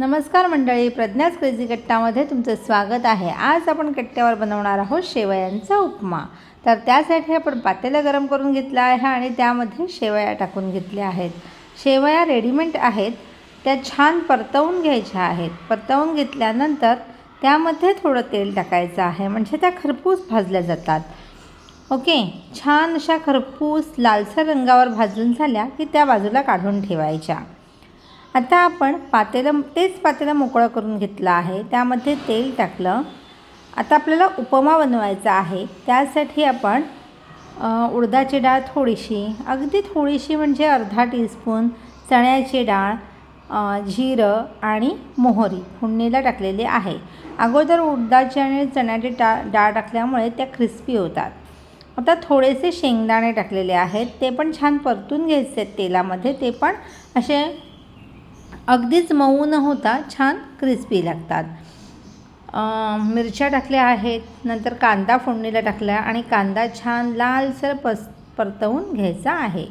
नमस्कार मंडळी प्रज्ञाच क्रेझी कट्टामध्ये तुमचं स्वागत आहे. आज आपण कट्ट्यावर बनवणार आहोत शेवयांचा उपमा. तर त्यासाठी आपण पातेलं गरम करून घेतलं आहे आणि त्यामध्ये शेवया टाकून घेतल्या आहेत. शेवया रेडीमेड आहेत. त्या छान परतवून घ्यायच्या आहेत. परतवून घेतल्यानंतर त्यामध्ये थोडं तेल टाकायचं आहे. म्हणजे त्या खरपूस भाजल्या जातात. ओके? छान अशा खरपूस लालसर रंगावर भाजून झाल्या की त्या बाजूला काढून ठेवायच्या. आता आपण पातेलं तेच पातेलं मोकळं करून घेतलं आहे. त्यामध्ये तेल टाकलं. आता आपल्याला उपमा बनवायचा आहे. त्यासाठी आपण उडदाची डाळ थोडीशी अगदी थोडीशी म्हणजे अर्धा टीस्पून चण्याची डाळ जिरं आणि मोहरी फोडणीला टाकलेली आहे. अगोदर उडदाची आणि चण्याची डा डाळ टाकल्यामुळे त्या क्रिस्पी होतात. आता थोडेसे शेंगदाणे टाकलेले आहेत. ते पण छान परतून घ्यायचे आहेत तेलामध्ये. ते पण असे अगदीच मऊ न होता छान क्रिस्पी लागतात. मिरच्या टाकल्या आहेत नंतर कांदा फोडणीला टाकला आणि कांदा छान लालसर पस परतवून घ्यायचा आहे.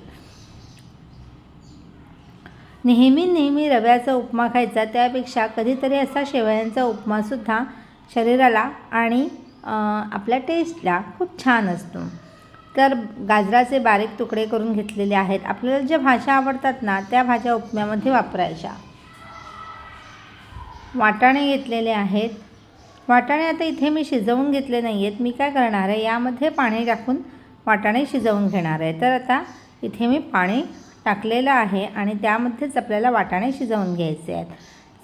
नेहमी नेहमी रव्याचा उपमा खायचा त्यापेक्षा कधीतरी असा शेवयांचा उपमासुद्धा शरीराला आणि आपल्या टेस्टला खूप छान असतो. तर गाजराचे बारीक तुकडे करून घेतलेले आहेत. आपल्याला ज्या भाज्या आवडतात ना त्या भाज्या उपम्यामध्ये वापरायच्या. वाटाणे घेतलेले आहेत. वाटाणे आता इथे मी शिजवून घेतले नाही आहेत मी काय करणार आहे? यामध्ये पाणी टाकून वाटाणे शिजवून घेणार आहे. तर आता इथे मी पाणी टाकलेलं आहे आणि त्यामध्येच आपल्याला वाटाणे शिजवून घ्यायचे आहेत.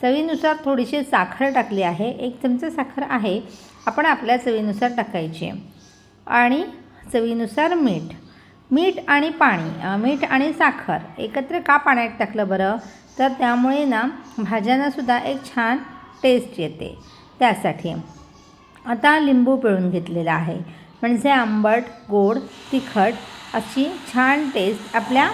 चवीनुसार थोडीशी साखर टाकली आहे. एक चमचा साखर आहे. आपण आपल्या चवीनुसार टाकायची. आणि चवीनुसार मीठ. मीठ आणि पाणी. मीठ आणि साखर. एकत्र का पाण्यात टाकलं बरं? तर त्यामुळे ना भाज्यांनासुद्धा एक छान टेस्ट येते. त्यासाठी आता लिंबू पिळून घेतलेला आहे. म्हणजे आंबट गोड तिखट अशी छान टेस्ट आपल्या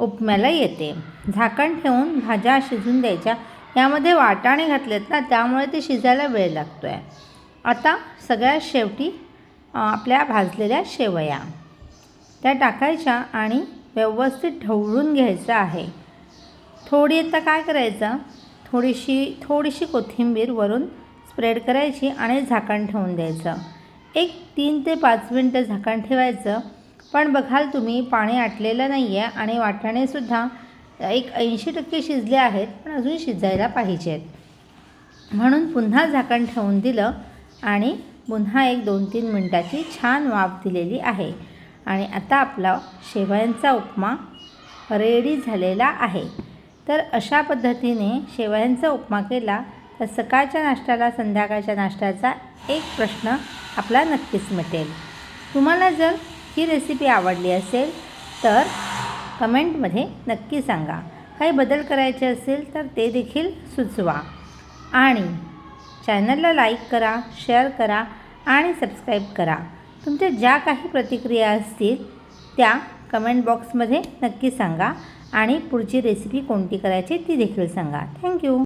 उपम्याला येते. झाकण ठेवून भाज्या शिजून द्यायच्या. यामध्ये वाटाणे घातलेत ना त्यामुळे ते शिजायला वेळ लागतो आहे आता सगळ्यात शेवटी आपल्या भाजलेल्या शेवया. त्या टाकायच्या आणि व्यवस्थित ढवळून घ्यायचं आहे. थोडी आता काय करायचं थोडीशी थोडीशी कोथिंबीर वरून स्प्रेड करायची आणि झाकण ठेवून द्यायचं. एक तीन ते पाच मिनटं झाकण ठेवायचं. पण बघाल तुम्ही पाणी आटलेलं नाही आहे आणि वाटाणेसुद्धा एक ऐंशी टक्के शिजले आहेत पण अजून शिजायला पाहिजेत. म्हणून पुन्हा झाकण ठेवून दिलं आणि पुन्हा एक दोन तीन मिनटाची छान वाफ दिलेली आहे. आणि आता आपला शेवयांचा उपमा रेडी झालेला आहे. तर अशा पद्धतीने शेवयांचा उपमा केला तर सकाळच्या नाश्त्याला संध्याकाळच्या नाश्त्याचा एक प्रश्न आपला नक्कीच मिटेल. तुम्हाला जर ही रेसिपी आवडली असेल तर कमेंटमध्ये नक्की सांगा. काही बदल करायचे असेल तर ते देखील सुचवा. आणि चॅनलला लाईक करा शेअर करा आणि सबस्क्राईब करा. तुमच्या ज्या काही प्रतिक्रिया असतील त्या कमेंट बॉक्समध्ये नक्की सांगा. आणि पुढची रेसिपी कोणती करायची ती देखील सांगा. थँक्यू